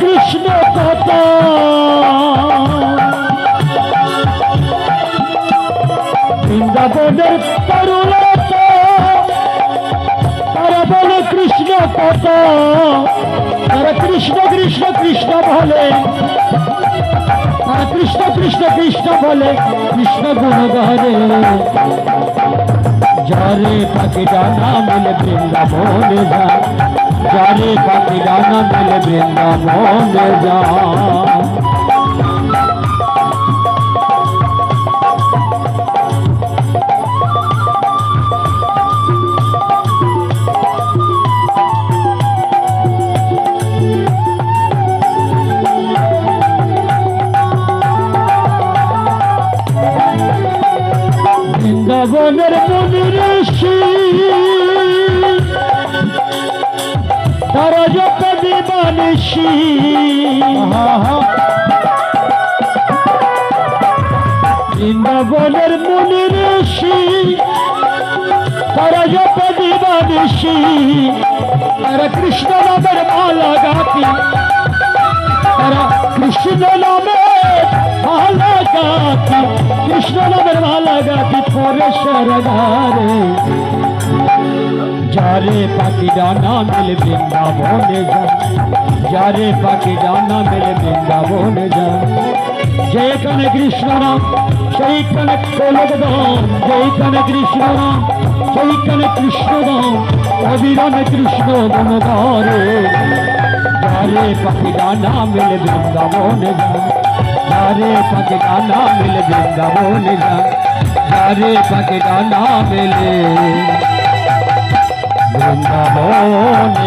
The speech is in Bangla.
কৃষ্ণ কথা। বৃন্দাবনের তরুণতা। তারা বলে কৃষ্ণ কথা। তারা কৃষ্ণ কৃষ্ণ কৃষ্ণ বলে। তারা কৃষ্ণ কৃষ্ণ কৃষ্ণ বলে। কৃষ্ণ গুণ গারে যারে পাখি ডানা মিলে বৃন্দাবনে যা যারে পাখি ডানা মিলে বৃন্দাবনে যা ঋষি তারা যত দিবানিসি বৃন্দাবনের মনির ঋষি তারা যত দিবানিসি তারা কৃষ্ণ নামের মালা গাতি কৃষ্ণ নামের মালা গাতি পরে সরদারে। যারে পাখি ডানা মেলে বৃন্দাবনে যা যারে পাখি ডানা মেলে বৃন্দাবনে যা যেখানে কৃষ্ণ নাম, সেইখানে কলক দাম যেখানে কৃষ্ণ নাম, সেইখানে কৃষ্ণ দাম অবিরামে কৃষ্ণ গণধারে যারে পাখি ডানা মেলে বৃন্দাবনে যা মেলে বৃন্দাবনে যা যারে পাখি ডানা মেলে বৃন্দাবনে